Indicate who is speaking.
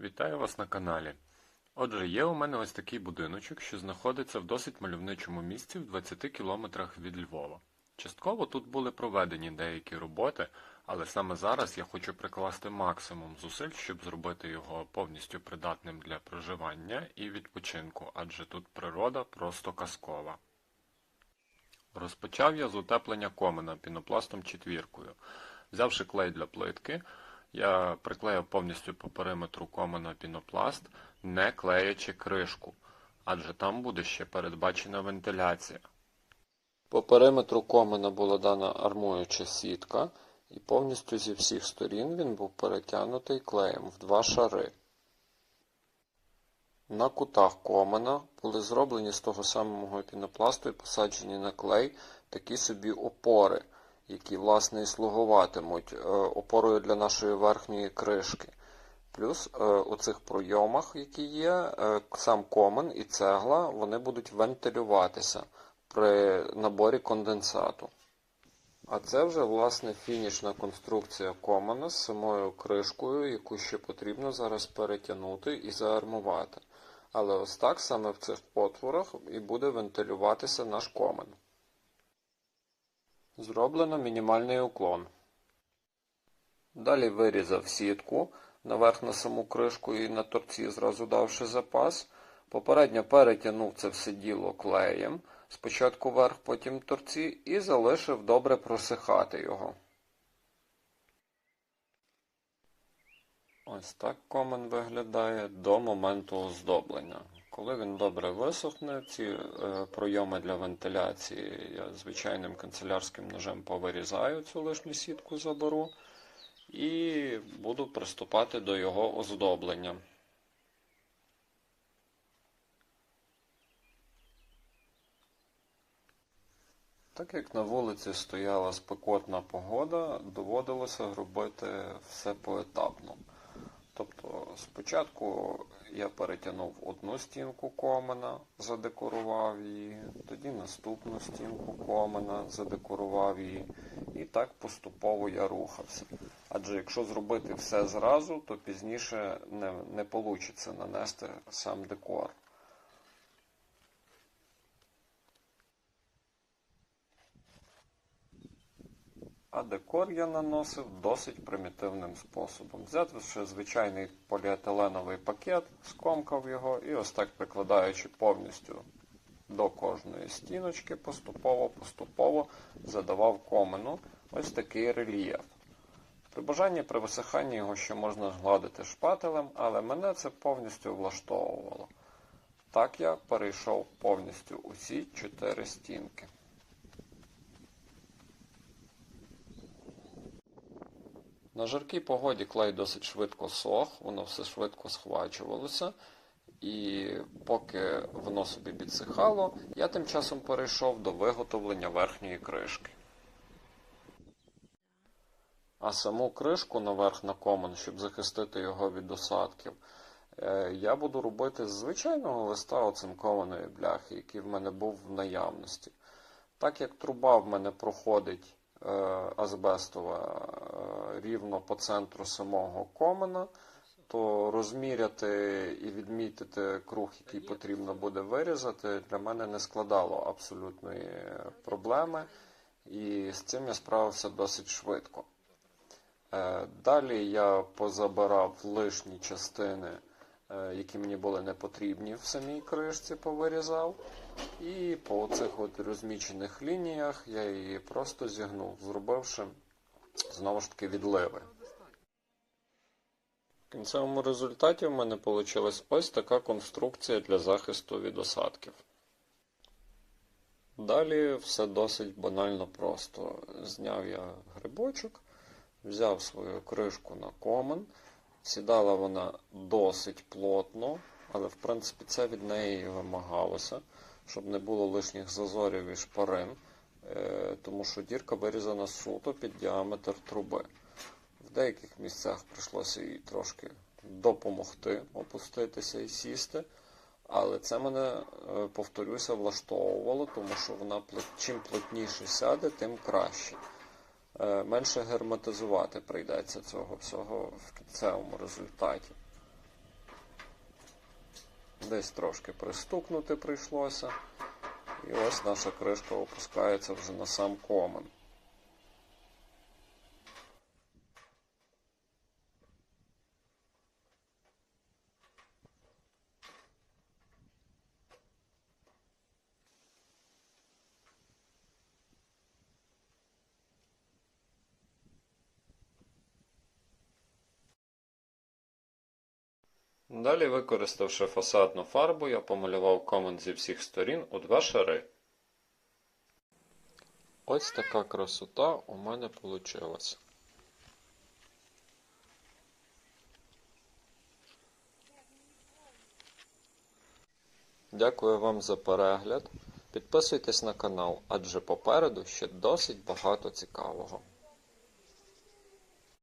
Speaker 1: Вітаю вас на каналі. Отже, є у мене ось такий будиночок, що знаходиться в досить мальовничому місці в 20 кілометрах від Львова. Частково тут були проведені деякі роботи, але саме зараз я хочу прикласти максимум зусиль, щоб зробити його повністю придатним для проживання і відпочинку, адже тут природа просто казкова. Розпочав я з утеплення комина пінопластом четвіркою. Взявши клей для плитки, я приклеїв повністю по периметру комина пінопласт, не клеячи кришку, адже там буде ще передбачена вентиляція. По периметру комина була дана армуюча сітка, і повністю зі всіх сторін він був перетягнутий клеєм в два шари. На кутах комина були зроблені з того самого пінопласту і посаджені на клей такі собі опори, які, власне, і слугуватимуть е, опорою для нашої верхньої кришки. Плюс е, у цих пройомах, які є, е, сам комен і цегла, вони будуть вентилюватися при наборі конденсату. А це вже, власне, фінішна конструкція комена з самою кришкою, яку ще потрібно зараз перетягнути і заармувати. Але ось так саме в цих отворах і буде вентилюватися наш комен. Зроблено мінімальний уклон. Далі вирізав сітку наверх на саму кришку і на торці зразу давши запас. Попередньо перетягнув це все діло клеєм, спочатку верх, потім торці, і залишив добре просихати його. Ось так комен виглядає до моменту оздоблення. Коли він добре висохне, ці е, пройоми для вентиляції я звичайним канцелярським ножем повирізаю цю лишню сітку заберу і буду приступати до його оздоблення. Так як на вулиці стояла спекотна погода, доводилося робити все поетапно. Тобто спочатку я перетягнув одну стінку комена, задекорував її, тоді наступну стінку комена, задекорував її, і так поступово я рухався. Адже якщо зробити все зразу, то пізніше не, не вийде нанести сам декор. Декор я наносив досить примітивним способом. Взявши звичайний поліетиленовий пакет, скомкав його і ось так прикладаючи повністю до кожної стіночки, поступово-поступово задавав комену ось такий рельєф. При бажанні при висиханні його ще можна згладити шпателем, але мене це повністю влаштовувало. Так я перейшов повністю усі чотири стінки. На жаркій погоді клей досить швидко сох, воно все швидко схвачувалося. І поки воно собі підсихало, я тим часом перейшов до виготовлення верхньої кришки. А саму кришку наверх на комен, щоб захистити його від осадків, е, я буду робити з звичайного листа оцинкованої бляхи, який в мене був в наявності. Так як труба в мене проходить азбестова е, рівно по центру самого комена, то розміряти і відмітити круг, який потрібно буде вирізати, для мене не складало абсолютної проблеми, і з цим я справився досить швидко. Е, Далі я позабирав лишні частини, е, які мені були не потрібні в самій кришці, повирізав. І по цих от розмічених лініях я її просто зігнув, зробивши знову ж таки відливи. В кінцевому результаті в мене вийшла ось така конструкція для захисту від осадків. Далі все досить банально просто. Зняв я грибочок, взяв свою кришку на комен, сідала вона досить плотно, але в принципі це від неї вимагалося, щоб не було лишніх зазорів і шпарин, е, тому що дірка вирізана суто під діаметр труби. В деяких місцях прийшлося їй трошки допомогти опуститися і сісти. Але це мене, е, повторюся, влаштовувало, тому що вона чим плотніше сяде, тим краще. Е, Менше герметизувати прийдеться цього всього в кінцевому результаті. Десь трошки пристукнути прийшлося. І ось наша кришка опускається вже на сам комен. Далі, використавши фасадну фарбу, я помалював комен зі всіх сторін у два шари. Ось така красота у мене вийшла. Дякую вам за перегляд. Підписуйтесь на канал, адже попереду ще досить багато цікавого.